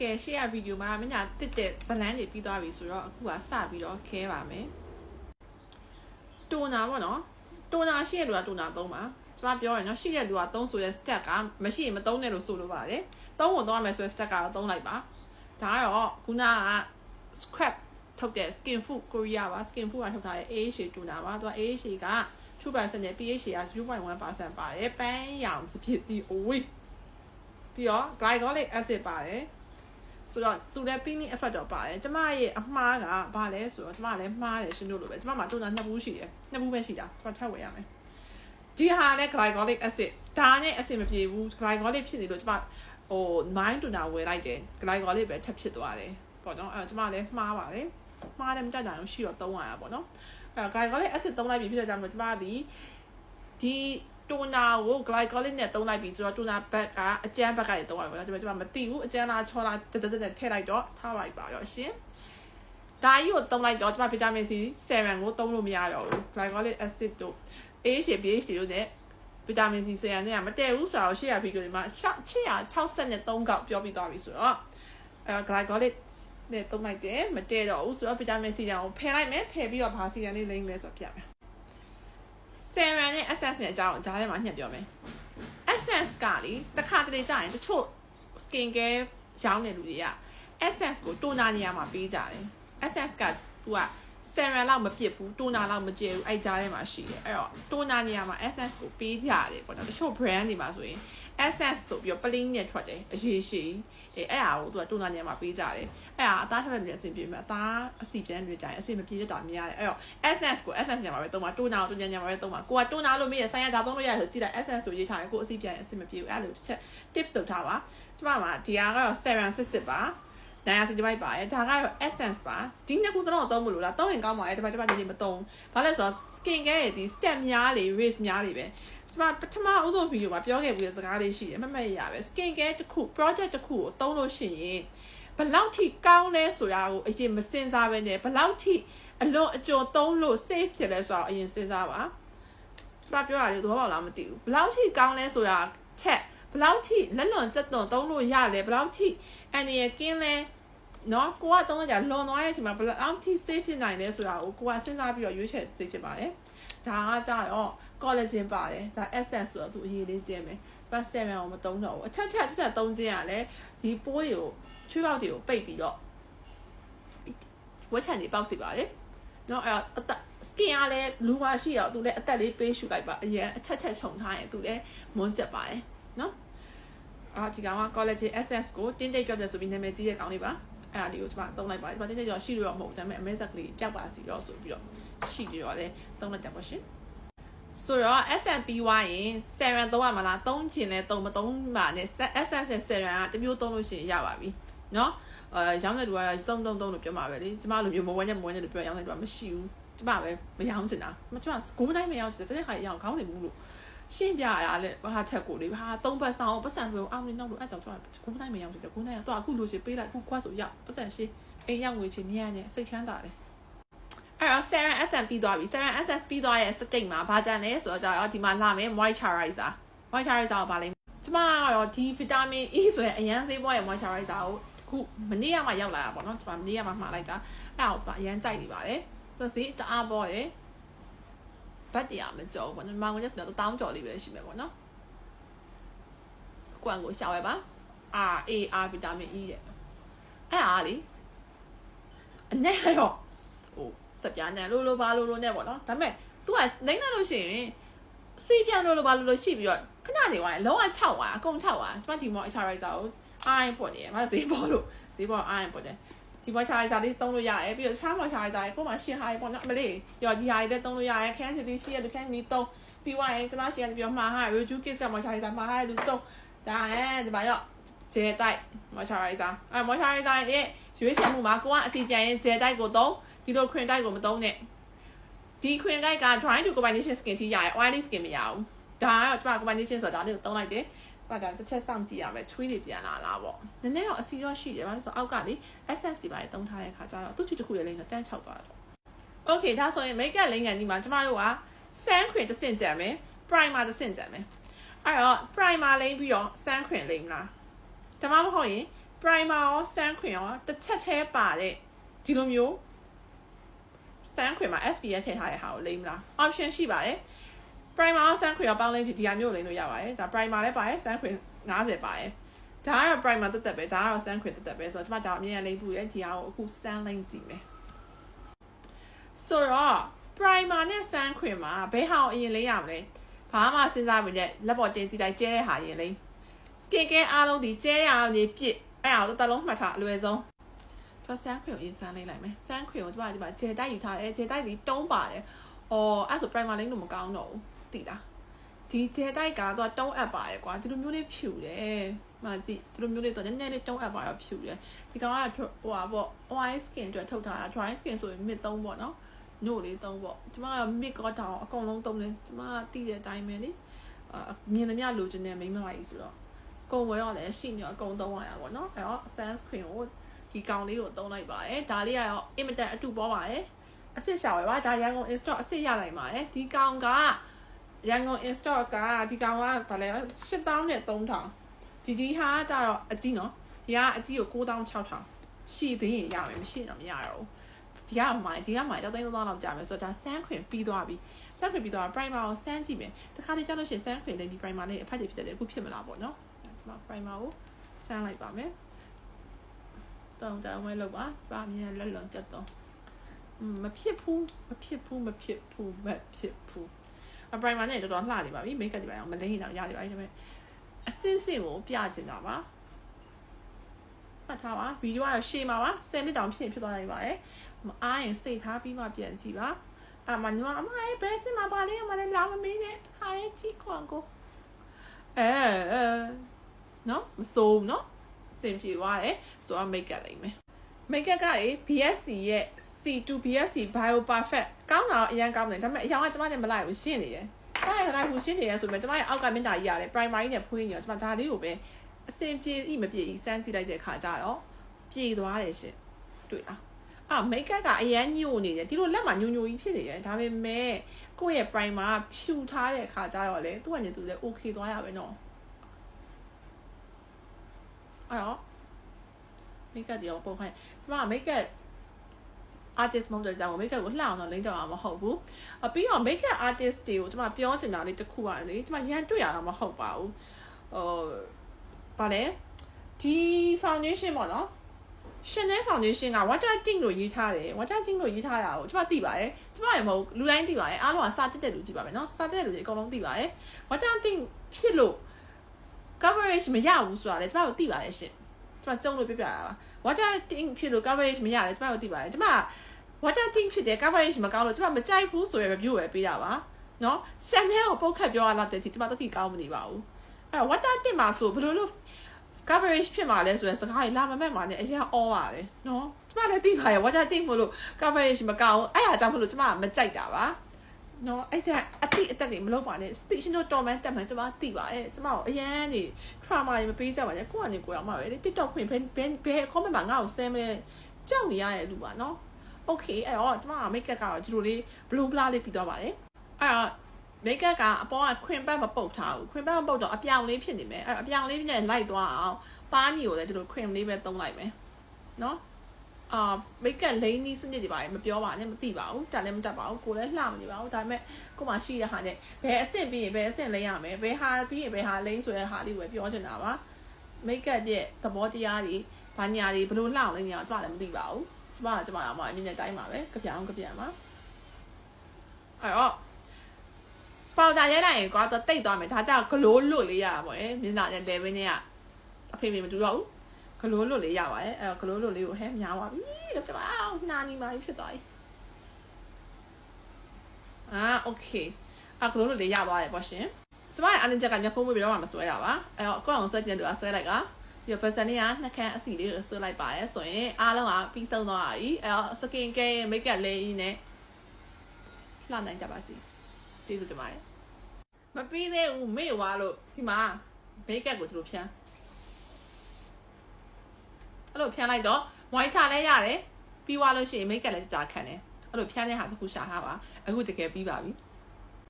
ကဲရှေ့ရဗီဒီယိုမှာမညာတစ်တဲ့ဇလန်းတွေပြီးသွားပြီဆိုတော့အခုကစပြီးတော့ခဲပါမယ်တိုနာပေါ့နော်တိုနာရှိရလူကတိုနာသုံးပါကျမပြောရရင်နော်ရှိရလူကသုံးဆိုတဲ့ step ကမရှိရင်မသုံးနဲ့လို့ဆိုလိုပါတယ်သုံးကိုသုံးရမယ်ဆိုတဲ့ step ကတော့သုံးလိုက်ပါဒါကတော့ခုနက scrap ထုတ်တဲ့ skin food korea ပါ skin food ကထုတ်ထားတဲ့ AHA တိုနာပါသူက AHA က2%နဲ့ PHA က0.1%ပါတယ်ပန်းရောင်စဖြစ်တီအိုးပြီးတော့ glycolic acid ပါတယ် ဆိုတော့သူလည်း peeling effect တော့ပါတယ်ကျမရဲ့အမှားကဘာလဲဆိုတော့ကျမလည်းမှားတယ်ရှင်းလို့လို့ပဲကျမမှာတိုနာနှစ်ဘူးရှိတယ်နှစ်ဘူးပဲရှိတာကျမထပ်ဝယ်ရမယ်ဒီဟာလည်း glycolic acid ဒါနဲ့ acid မပြေဘူး glycolic ဖြစ်နေလို့ကျမဟို9တိုနာဝယ်လိုက်တယ် glycolic ပဲထပ်ဖြစ်သွားတယ်ပေါ့နော်အဲကျမလည်းမှားပါတယ်မှားတယ်မတက်တာလို့ရှိတော့သုံးရတာပေါ့နော်အဲ glycolic acid သုံးလိုက်ပြီဖြစ်တဲ့ကြောင့်ကျမဒီဒီ တိုနာကို glycolic နဲ့သုံးလိုက်ပြီဆိုတော့တိုနာဘက်ကအကျန်းဘက်ကနေသုံးရပါတော့ကျွန်မမသိဘူးအကျန်းလားချောလားတက်တက်တက်ထည့်လိုက်တော့ထားလိုက်ပါရောရှင်ဒါကြီးကိုသုံးလိုက်တော့ကျွန်မဗီတာမင် C 7ကိုသုံးလို့မရတော့ဘူး glycolic acid တို့ AHA BHA တို့ ਨੇ ဗီတာမင် C 7နဲ့ကမတည့်ဘူးဆိုတော့ရှေ့ရဗီဒီယိုဒီမှာ663ကောက်ပြောပြီးသွားပြီဆိုတော့အဲ glycolic နဲ့သုံးလိုက်တယ်မတည့်တော့ဘူးဆိုတော့ဗီတာမင် C တန်ကိုဖယ်လိုက်မယ်ဖယ်ပြီးတော့ဘာ C တန်လေးလိမ့်လဲဆိုတော့ပြမယ် serum နဲ့ essence နဲ့အကြောင်းကြားထဲမှာညှက်ပြောမယ် essence ကလေတစ်ခါတလေကြာရင်တချို့ skin care ရောင်းတဲ့လူတွေက essence ကိုတိုနာနေရာမှာပေးကြတယ် essence က तू က serum လောက်မပြစ်ဘူးတိုနာလောက်မကျဲဘူးအဲ့ကြားထဲမှာရှိတယ်အဲ့တော့တိုနာနေရာမှာ essence ကိုပေးကြတယ်ပေါ့နော်တချို့ brand တွေမှာဆိုရင် essence ဆိုပြီးတော့ plain နဲ့ထွက်တယ်အရေးရှိအဲအဲ့ဟာကို तू ကတိုနာနေရာမှာပေးကြတယ်အဲ့ဟာအသားထက်နေအဆင်ပြေမှာအသားအစီပြန်တွေကြရင်အဆင်မပြေတတ်တာများတယ်အဲ့တော့ essence ကို essence နေရာမှာပဲသုံးပါတိုနာကိုတိုနာနေရာမှာပဲသုံးပါကိုကတိုနာလို့မေးရဆိုင်ရဒါသုံးလို့ရတယ်ဆိုကြည့်လိုက် essence ဆိုရေးထားရင်ကိုအစီပြန်အဆင်မပြေဘူးအဲ့လိုတစ်ချက် tips လုပ်ထားပါကျမမှာဒီဟာကတော့ serum စစ်စစ်ပါ နာယာစီဒီဘိုက်ပါတယ်ဒါကတော့ essence ပါဒီနှစ်ခုစလုံးကိုသုံးမလို့လားသုံးရင်ကောင်းပါရဲ့ဒါပေမဲ့ကျမဒီနေ့မသုံးဘာလဲဆိုတော့ skin care ရဲ့ဒီ step များလေ risk များလေပဲကျမပထမအဆုံးဗီဒီယိုမှာပြောခဲ့ပြီးတဲ့စကားလေးရှိတယ်မမတ်ရပဲ skin care တစ်ခု project တစ်ခုကိုသုံးလို့ရှိရင်ဘယ်လောက်ထိကောင်းလဲဆိုတာကိုအရင်မစင်စားပဲနဲ့ဘယ်လောက်ထိအလွန်အကျွံသုံးလို့ safe ဖြစ်လဲဆိုတာအရင်စဉ်းစားပါကျမပြောရလေသဘောပေါက်လားမသိဘူးဘယ်လောက်ထိကောင်းလဲဆိုတာချက် ဘယ်လောက်ထိလက်လွန်စက်သွန်သုံးလို့ရလဲဘယ်လောက်ထိအန်ဒီရကင်းလဲနော်ကိုကသုံးကြလွန်သွားတဲ့အချိန်မှာဘယ်လောက်ထိ safe ဖြစ်နိုင်လဲဆိုတာကိုကိုကစဉ်းစားပြီးတော့ရွေးချယ်သိချင်ပါတယ်ဒါကကြတော့ collagen ပါတယ်ဒါ essence ဆိုတော့သူအရေးလေးကျင်းမယ်ပတ်7ကိုမသုံးတော့ဘူးအချက်ချက်ချက်ချက်သုံးခြင်းရလဲဒီပိုးတွေကိုချွေးပေါက်တွေကိုပိတ်ပြီးတော့ဝက်ချန်တွေပေါက်စီပါတယ်နော်အဲ့တော့အသက် skin ကလည်းလူပါရှိတော့သူလည်းအသက်လေးပေးရှူလိုက်ပါအရင်အချက်ချက်ခြုံထားရင်သူလည်းမွန်းကျက်ပါတယ် နော်အာဒီကောင်က collagen essence ကိုတင်းတိတ်ပြောက်တယ်ဆိုပြီးနာမည်ကြီးတဲ့ကောင်လေးပါအဲ့ဒါလေးကိုကျွန်မသုံးလိုက်ပါတယ်ကျွန်မတင်းတိတ်တော့ရှိလို့တော့မဟုတ်ဘူးဒါပေမဲ့အမဲဆက်ကလေးပျောက်ပါစီတော့ဆိုပြီးတော့ရှိပြီးတော့လည်းသုံးလိုက်တယ်ပေါ့ရှင်ဆိုတော့ S&P ဝိုင်းရင်7သုံးရမလားသုံးချင်လဲသုံးမသုံးပါနဲ့ SS နဲ့7ကတမျိုးသုံးလို့ရှိရင်ရပါပြီเนาะအဲရောင်းတဲ့လူကသုံးသုံးသုံးလို့ပြောမှာပဲလေကျမလိုမျိုးမဝဲညမဝဲညလို့ပြောရောင်းတဲ့လူကမရှိဘူးကျမပဲမရောင်းချင်တာမကျမဂုံးတိုင်းမရောင်းချင်တဲ့ခါရောင်းခေါင်းနေဘူးလို့ ရှင်းပြရလဲဘာထက်ကိုလေဘာသုံးပတ်ဆောင်ပတ်စံတွေအောင်နေတော့လို့အဲ့ကြောင့်ကျမဂုံးတိုင်းမရောင်းချင်တယ်ဂုံးတိုင်းကတော့အခုလိုချင်ပေးလိုက်အခုခွားဆိုရပတ်စံရှင်းအိမ်ရောက်ငွေချင်းညံ့နေစိတ်ချမ်းသာတယ်အဲ့တော့ Serum SM ပြီးသွားပြီ Serum SS ပြီးသွားရဲ့ state မှာဘာကြံလဲဆိုတော့ကြာတော့ဒီမှာလာမယ် moisturizer moisturizer ကိုဗာလိမ့်ကျမကတော့ဒီ vitamin E ဆိုရင်အရန်ဆေးပွားရဲ့ moisturizer ကိုခုမနေ့ကမှရောက်လာတာပေါ့နော်ကျမမနေ့ကမှမှားလိုက်တာအဲ့ဒါအရန်ကြိုက်နေပါတယ်ဆိုတော့စီတအားပေါ်ရယ် ဘတ်တရားမကြောဘူးပေါ့နော်မောင်ကကျတော့တောင်းကြော်လေးပဲရှိမယ်ပေါ့နော်ကွမ်ကိုရှာဝဲပါ R A R ဗီတာမင် E တဲ့အဲ့အားလေအနေရောဟိုစပြားနဲ့လိုလိုပါလိုလိုနဲ့ပေါ့နော်ဒါပေမဲ့ तू ကလိမ့်လိုက်လို့ရှိရင်စီပြန်လိုလိုပါလိုလိုရှိပြီးတော့ခဏနေသွားရင်လုံးဝ6သွားအကုန်6သွားကျမဒီမော moisturizer ကိုအိုင်းပေါ့နေမှာဈေးပေါ်လို့ဈေးပေါ်အိုင်းပေါ့တယ် ဒီ moisturizer လေးသုံးလို့ရတယ်ပြီးတော့ချား moisturizer ကိုမှရှင်းဟာပေါ့နော်မလေးရော်ကြီးဟာလေးလည်းသုံးလို့ရတယ်ခန်းချီတီရှိရလူခန်းနီးသုံးပြီးွားရင်ကျမရှင်းပြီးတော့မှာဟာ review kiss က moisturizer မှာဟာလူသုံးဒါနဲ့ဒီမှာရောဂျယ်တိုက် moisturizer အဲ moisturizer ရဲ့ရွေးချယ်မှုမှာကိုကအစီကြံရင်ဂျယ်တိုက်ကိုသုံးဒီလို cream တိုက်ကိုမသုံးနဲ့ဒီ cream တိုက်က dry to combination skin ထိရတယ် oily skin မရဘူးဒါကတော့ကျမ combination ဆိုတာဒါလေးကိုသုံးလိုက်တယ် ဘာသာတစ်ချက်စောင့်ကြည့်ရမယ်ချွေးတွေပြန်လာလားပေါ့နည်းနည်းတော့အစီရောရှိတယ်ဘာလို့ဆိုအောက်ကလေ essence တွေပါတုံးထားတဲ့ခါကျတော့သူ့ချီတစ်ခုရဲ့လိမ့်တော့တန်းချောက်သွားတော့ Okay ဒါဆိုရင် makeup လိမ့်ကန်ဒီမှာကျမတို့က sun cream တစ်ဆင့်ကြံမယ် primer တစ်ဆင့်ကြံမယ်အဲ့တော့ primer လိမ့်ပြီးတော့ sun cream လိမ့်မလားဒါမှမဟုတ်ရင် primer ရော sun cream ရောတစ်ချက်ချင်းပါတဲ့ဒီလိုမျိုး sun cream မှာ SPF ထည့်ထားတဲ့ဟာကိုလိမ့်မလား option ရှိပါတယ် primer ရော sun cream ရောပေါင်းလိမ့်ချင်ဒီဟာမျိုးကိုလိမ့်လို့ရပါတယ်ဒါ primer လည်းပါတယ် sun cream 90ပါတယ်ဒါကတော့ primer တက်တက်ပဲဒါကတော့ sun cream တက်တက်ပဲဆိုတော့ကျွန်မဒါအမြင်အလိမ့်ပူရဲ့ဒီဟာကိုအခု sun လိမ့်ကြည့်မယ်ဆိုတော့ primer နဲ့ sun cream မှာဘယ်ဟာကိုအရင်လိမ့်ရမလဲဘာမှစဉ်းစားမနေလက်ပေါ်တင်ကြည့်လိုက်ကျဲတဲ့ဟာရင်လိမ့် skin care အားလုံးဒီကျဲရအောင်နေပြစ်အဲ့အောင်တစ်လုံးမှတ်ထားအလွယ်ဆုံးကျွန်တော် sun cream ကိုအရင်စမ်းလိုက်လိုက်မယ် sun cream ကိုကျွန်မဒီမှာဂျယ်တိုက်ယူထားတယ်ဂျယ်တိုက်ဒီတုံးပါတယ်အော်အဲ့ဆို primer လိမ့်လို့မကောင်းတော့ဘူး သိလားဒီဂျယ်တိုက်ကတော့တုံးအပ်ပါတယ်ကွာဒီလိုမျိုးလေးဖြူတယ်မကြည့်ဒီလိုမျိုးလေးတော့နည်းနည်းလေးတုံးအပ်ပါတော့ဖြူတယ်ဒီကောင်ကဟိုဟာပေါ့ oil skin အတွက်ထုတ်ထားတာ dry skin ဆိုရင် mid 3ပေါ့နော်ညို့လေး3ပေါ့ကျမက mid ကောတောင်အကုန်လုံးသုံးတယ်ကျမကတိတဲ့အတိုင်းပဲလေအမြင်သမျှလိုချင်တဲ့မိန်းမကြီးဆိုတော့ကုန်ဝဲရောလည်းရှိနေတော့အကုန်သုံးရတာပေါ့နော်အဲ့တော့ sunscreen ကိုဒီကောင်လေးကိုသုံးလိုက်ပါတယ်ဒါလေးကတော့ imitate အတူပေါ်ပါတယ်အစ်စ်ရှာဝယ်ပါဒါရန်ကုန် install အစ်စ်ရနိုင်ပါတယ်ဒီကောင်က ရန်ကုန် install ကဒီကောင်ကဗာလဲ8000နဲ့3000ဒီဒီဟာကကြတော့အကြီးနော်ဒီကအကြီးကို9600ရှိသေးရင်ရမယ်မရှိတော့မရတော့ဘူးဒီကမိုင်ဒီကမိုင်တော့သိန်း3000လောက်ကြာမယ်ဆိုတော့ဒါ sun cream ပြီးသွားပြီ sun cream ပြီးသွားတော့ primer ကိုစမ်းကြည့်မယ်တခါလေကြာလို့ရှိရင် sun cream လေးဒီ primer လေးအဖက်ကြီးဖြစ်တယ်အခုဖြစ်မလားပေါ့နော်ဒီမှာ primer ကိုစမ်းလိုက်ပါမယ်တောင်းတောင်းဝဲလောက်ပါပါမြင်လက်လွန်ချက်တော့မဖြစ်ဘူးမဖြစ်ဘူးမဖြစ်ဘူးမဖြစ်ဘူး အ primer နဲ့တော်တော်လှနေပါပြီ make up တွေပါအောင်မလိမ့်တော့ရနေပါပြီဒါပေမဲ့အစင်းစင်းကိုပြချင်တာပါမှတ်ထားပါဗီဒီယိုကတော့ရှေ့မှာပါ10မိနစ်တောင်ဖြစ်ဖြစ်သွားနိုင်ပါတယ်မအားရင်စိတ်ထားပြီးမှပြန်ကြည့်ပါအမညမအမရဲ့ဘယ်စင်မှာပါလဲအမလည်းလာမမင်းနဲ့ခါရဲ့ကြည့်ခွန်ကိုအဲအဲနော်မစိုးဘူးနော်စင်ပြေသွားတယ်ဆိုတော့ make up လိုက်မယ် make up ကလေ BSC ရဲ့ C2 BSC Bio Perfect ကောင်းတာတော့အရင်ကောင်းတယ်ဒါပေမဲ့အရောင်ကကျမနဲ့မလိုက်ဘူးရှင်းနေတယ်။ဒါရလိုက်ဘူးရှင်းနေရဆိုပေမဲ့ကျမရဲ့အောက်ကမင်းတာကြီးရတယ် primary နဲ့ဖွေးနေတော့ကျမဒါလေးကိုပဲအစင်ပြေဤမပြေဤစမ်းစီလိုက်တဲ့ခါကျတော့ပြေသွားတယ်ရှင်တွေ့လားအာ make up ကအရန်ညို့နေတယ်ဒီလိုလက်မှာညို့ညို့ကြီးဖြစ်နေတယ်ဒါပေမဲ့ကိုယ့်ရဲ့ primer ကဖြူထားတဲ့ခါကျတော့လေသူ့ကနေသူလည်း okay သွားရပဲနော်အဲ့တော့ make up တွေရောပုံခိုင်းကျမက make up artist မဟုတ်တဲ့ကြောင့် make up ကိုလှအောင်တော့လိမ့်တော့မှာမဟုတ်ဘူးအပြီးတော့ make up artist တွေကိုကျမပြောချင်တာလေးတစ်ခုပါလေကျမရန်တွေ့ရတာမဟုတ်ပါဘူးဟိုဗာလဲဒီ foundation ပေါ့နော် Chanel foundation က water tint လို့ရေးထားတယ် water tint လို့ရေးထားတာကိုကျမသိပါတယ်ကျမရမဟုတ်လူတိုင်းသိပါတယ်အားလုံးကစာတက်တဲ့လူကြည့်ပါမယ်နော်စာတက်တဲ့လူတွေအကုန်လုံးသိပါတယ် water tint ဖြစ်လို့ coverage မရဘူးဆိုတာလေကျမတို့သိပါတယ်ရှင် ကျမကြုံလို့ပြပြတာပါ water tint ဖြစ်လို့ coverage မရတယ်ကျမတို့သိပါတယ်ကျမ water tint ဖြစ်တယ် coverage မကောင်းလို့ကျမမကြိုက်ဘူးဆိုရယ် review ပဲပေးတာပါနော် Chanel ကိုပုတ်ခတ်ပြောရတော့တည်းကျမတတိကောင်းမနေပါဘူးအဲ့ water tint မှာဆိုဘယ်လိုလို့ coverage ဖြစ်မှာလဲဆိုရင်စကားကြီးလာမမက်မှာနဲ့အရင်အော်ရတယ်နော်ကျမလည်းသိပါရဲ့ water tint မလို့ coverage မကောင်းအဲ့အားကြောင့်မလို့ကျမမကြိုက်တာပါ နော်အဲ့ဆက်အတိအတက်တွေမလုပ်ပါနဲ့ station တော့တော်မှန်တက်မှန်ကျမသိပါတယ်ကျမကိုအရန်နေ trauma တွေမပေးကြပါနဲ့ကိုယ့်အနေကိုယ်အောင်မှာပဲလေ TikTok ဖွင့်ဘယ်ဘယ်ဘယ် comment မှာငါ့ကို send မဲကြောက်နေရတဲ့လူပါနော် okay အဲ့တော့ကျမက make up ကတော့ဒီလိုလေး blue blah လေးပြီးသွားပါတယ်အဲ့တော့ make up ကအပေါ်က cream bag မပုတ်ထားဘူး cream bag မပုတ်တော့အပြောင်လေးဖြစ်နေမယ်အဲ့အပြောင်လေးနဲ့လိုက်သွားအောင်ပါးညီကိုလည်းဒီလို cream လေးပဲသုံးလိုက်မယ်နော် အာ make up လိန်းနီးစနစ်တွေပါမပြောပါနဲ့မသိပါဘူးဒါလည်းမတတ်ပါဘူးကိုလည်းလှမနေပါဘူးဒါပေမဲ့ကိုမှရှိတဲ့ဟာနဲ့ဘယ်အဆင့်ပြီးရင်ဘယ်အဆင့်လိမ့်ရမယ်ဘယ်ဟာပြီးရင်ဘယ်ဟာလိမ့်ဆိုတဲ့ဟာလေးကိုပဲပြောချင်တာပါ make up ရဲ့သဘောတရားတွေဘာညာတွေဘယ်လိုလှအောင်လဲညာကျမလည်းမသိပါဘူးကျမကကျမအမအမြင်နဲ့တိုင်းပါပဲကြပြောင်းကြပြန်ပါအဲ့တော့ပေါတာရဲလိုက်ရင်ကွာတော့တိတ်သွားမယ်ဒါကြောင့်ဂလိုးလွတ်လေးရတာပေါ့ရယ်မျက်နှာနဲ့ level နဲ့ကအဖေမေမတူတော့ဘူး ဂလိုးလွတ်လေးရပါတယ်အဲ့တော့ဂလိုးလွတ်လေးကိုဟဲများပါပြီလို့ကျမအောင်နာနေပါပြီဖြစ်သွားပြီအာโอเคအဂလိုးလွတ်လေးရပါတယ်ပေါ့ရှင်ကျမရဲ့အန်ချက်ကမျက်ဖုံးမပြီးတော့မှမဆွဲရပါအဲ့တော့အကောင့်ဆွဲကျင်တူကဆွဲလိုက်ကဒီ person လေးကနှက်ခမ်းအစီလေးကိုဆွဲလိုက်ပါတယ်ဆိုရင်အားလုံးကပြီးဆုံးသွားပြီအဲ့တော့ skin care makeup လေးနဲ့လှနိုင်ကြပါစီကျေးဇူးတင်ပါတယ်မပြီးသေးဘူးမေ့ွားလို့ဒီမှာ makeup ကိုသူတို့ဖြန်း အဲ့လိုဖြန်းလိုက်တော့ white ချလဲရတယ်ပြီးွားလို့ရှိရင် makeup လည်းကြာခံတယ်အဲ့လိုဖြန်းတဲ့ဟာတစ်ခုရှာထားပါအခုတကယ်ပြီးပါပြီ